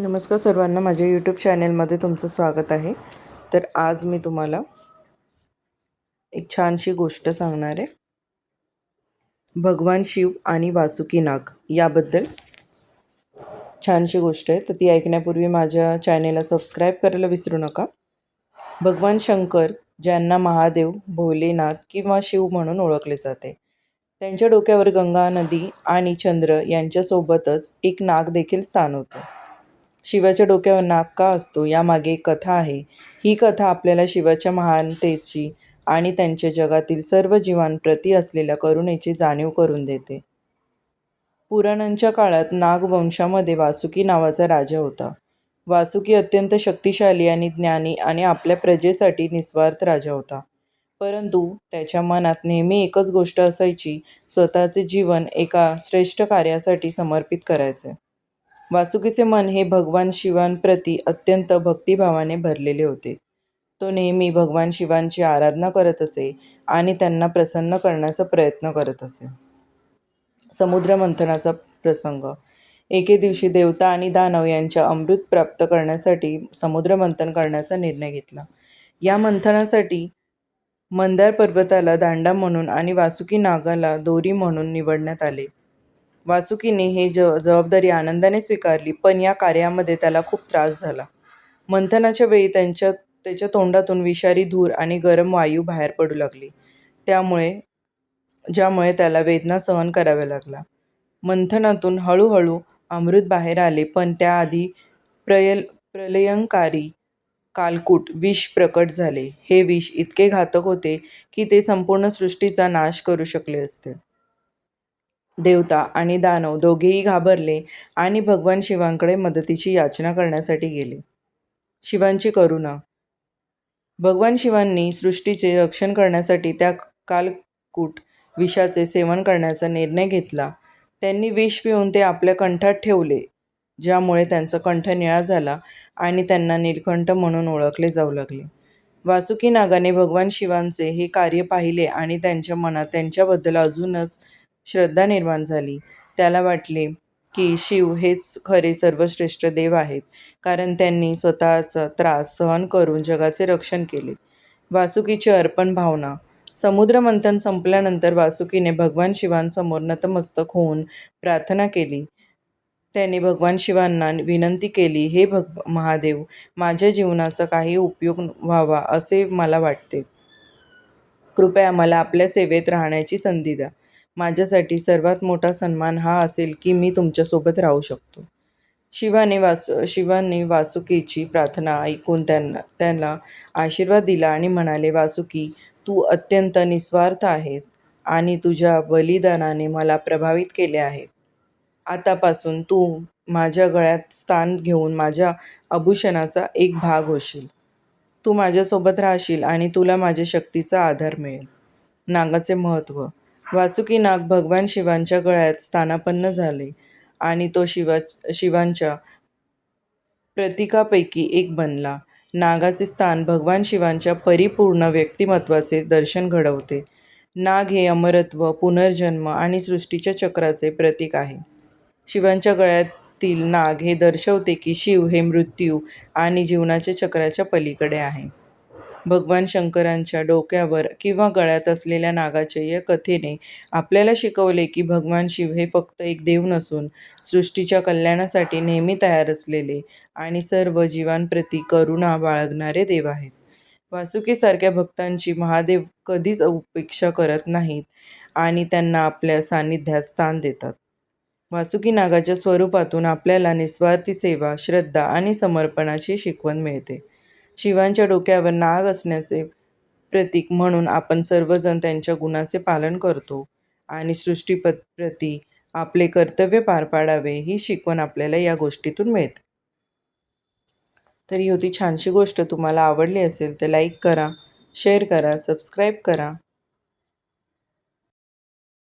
नमस्कार सर्वांना माझ्या यूट्यूब चॅनेलमध्ये तुमचं स्वागत आहे. तर आज मी तुम्हाला एक छानशी गोष्ट सांगणार आहे. भगवान शिव आणि वासुकी नाग याबद्दल छानशी गोष्ट आहे. तर ती ऐकण्यापूर्वी माझ्या चॅनेलला सबस्क्राईब करायला विसरू नका. भगवान शंकर ज्यांना महादेव भोलेनाथ किंवा शिव म्हणून ओळखले जाते त्यांच्या डोक्यावर गंगा नदी आणि चंद्र यांच्यासोबतच एक नाग देखील स्थान होतं. शिवाच्या डोक्यावर नाग का असतो यामागे एक कथा आहे. ही कथा आपल्याला शिवाच्या महानतेची आणि त्यांच्या जगातील सर्व जीवांप्रती असलेल्या करुणेची जाणीव करून देते. पुराणांच्या काळात नागवंशामध्ये वासुकी नावाचा राजा होता. वासुकी अत्यंत शक्तिशाली आणि ज्ञानी आणि आपल्या प्रजेसाठी निस्वार्थ राजा होता. परंतु त्याच्या मनात नेहमी एकच गोष्ट असायची स्वतःचे जीवन एका श्रेष्ठ कार्यासाठी समर्पित करायचे. वासुकीचे मन हे भगवान शिवांप्रती अत्यंत भक्तिभावाने भरलेले होते. तो नेहमी भगवान शिवांची आराधना करत असे आणि त्यांना प्रसन्न करण्याचा प्रयत्न करत असे. समुद्र मंथनाचा प्रसंग. एके दिवशी देवता आणि दानव यांच्या अमृत प्राप्त करण्यासाठी समुद्र मंथन करण्याचा निर्णय घेतला. या मंथनासाठी मंदार पर्वताला दांडा म्हणून आणि वासुकी नागाला दोरी म्हणून निवडण्यात आले. वासुकीने ही ज जबाबदारी आनंदाने स्वीकारली पण या कार्यामध्ये त्याला खूप त्रास झाला. मंथनाच्या वेळी त्यांच्या त्याच्या तोंडातून विषारी धूर आणि गरम वायू बाहेर पडू लागली. त्यामुळे ज्यामुळे त्याला वेदना सहन कराव्या लागला मंथनातून हळूहळू अमृत बाहेर आले पण त्याआधी प्रयल प्रलयंकारी कालकूट विष प्रकट झाले. हे विष इतके घातक होते की ते संपूर्ण सृष्टीचा नाश करू शकले असते. देवता आणि दानव दोघेही घाबरले आणि भगवान शिवांकडे मदतीची याचना करण्यासाठी गेले. शिवांची करुणा. भगवान शिवांनी सृष्टीचे रक्षण करण्यासाठी त्या कालकूट विषाचे सेवन करण्याचा निर्णय घेतला. त्यांनी विष पिऊन ते आपल्या कंठात ठेवले ज्यामुळे त्यांचा कंठ निळा झाला आणि त्यांना नीलकंठ म्हणून ओळखले जाऊ लागले. वासुकी नागाने भगवान शिवांचे हे कार्य पाहिले आणि त्यांच्या मनात त्यांच्याबद्दल अजूनच श्रद्धा निर्माण झाली. त्याला वाटले की शिव हेच खरे सर्वश्रेष्ठ देव आहेत कारण त्यांनी स्वतःचा त्रास सहन करून जगाचे रक्षण केले. वासुकीची अर्पण भावना. समुद्रमंथन संपल्यानंतर वासुकीने भगवान शिवांसमोर नतमस्तक होऊन प्रार्थना केली. त्याने भगवान शिवांना विनंती केली हे भग महादेव माझ्या जीवनाचा काही उपयोग व्हावा असे मला वाटते. कृपया मला आपल्या सेवेत राहण्याची संधी द्या. माझ्यासाठी सर्वात मोठा सन्मान हा असेल की मी तुमच्यासोबत राहू शकतो. शिवाने वासु शिवाने वासुकीची प्रार्थना ऐकून त्यांना त्यांना आशीर्वाद दिला आणि म्हणाले वासुकी तू अत्यंत निस्वार्थ आहेस आणि तुझ्या बलिदानाने मला प्रभावित केले आहे आतापासून तू माझ्या गळ्यात स्थान घेऊन माझ्या आभूषणाचा एक भाग होशील. तू माझ्यासोबत राहशील आणि तुला माझ्या शक्तीचा आधार मिळेल. नागाचे महत्त्व वासुकी नाग भगवान शिवांच्या गळ्यात स्थानापन्न झाले आणि तो शिवा शिवांच्या प्रतीकापैकी एक बनला. नागाचे स्थान भगवान शिवांच्या परिपूर्ण व्यक्तिमत्वाचे दर्शन घडवते. नाग हे अमरत्व पुनर्जन्म आणि सृष्टीच्या चक्राचे प्रतीक आहे. शिवांच्या गळ्यातील नाग हे दर्शवते की शिव हे मृत्यू आणि जीवनाच्या चक्राच्या पलीकडे आहे. भगवान शंकरांच्या डोक्यावर किंवा गळ्यात असलेल्या नागाच्या या कथेने आपल्याला शिकवले की भगवान शिव हे फक्त एक देव नसून सृष्टीच्या कल्याणासाठी नेहमी तयार असलेले आणि सर्व जीवांप्रती करुणा बाळगणारे देव आहेत. वासुकीसारख्या भक्तांची महादेव कधीच उपेक्षा करत नाहीत आणि त्यांना आपल्या सान्निध्यात स्थान देतात. वासुकी नागाच्या स्वरूपातून आपल्याला निस्वार्थी सेवा श्रद्धा आणि समर्पणाची शिकवण मिळते. शिवांच्या डोक्यावर नाग असण्याचे प्रतीक म्हणून आपण सर्वजण त्यांच्या गुणाचे पालन करतो. आणि सृष्टीप्रती आपले कर्तव्य पार पाडावे ही शिकवण आपल्याला या गोष्टीतून मिळते. तर ही होती छानशी गोष्ट. तुम्हाला आवडली असेल तर लाईक करा शेअर करा सबस्क्राईब करा.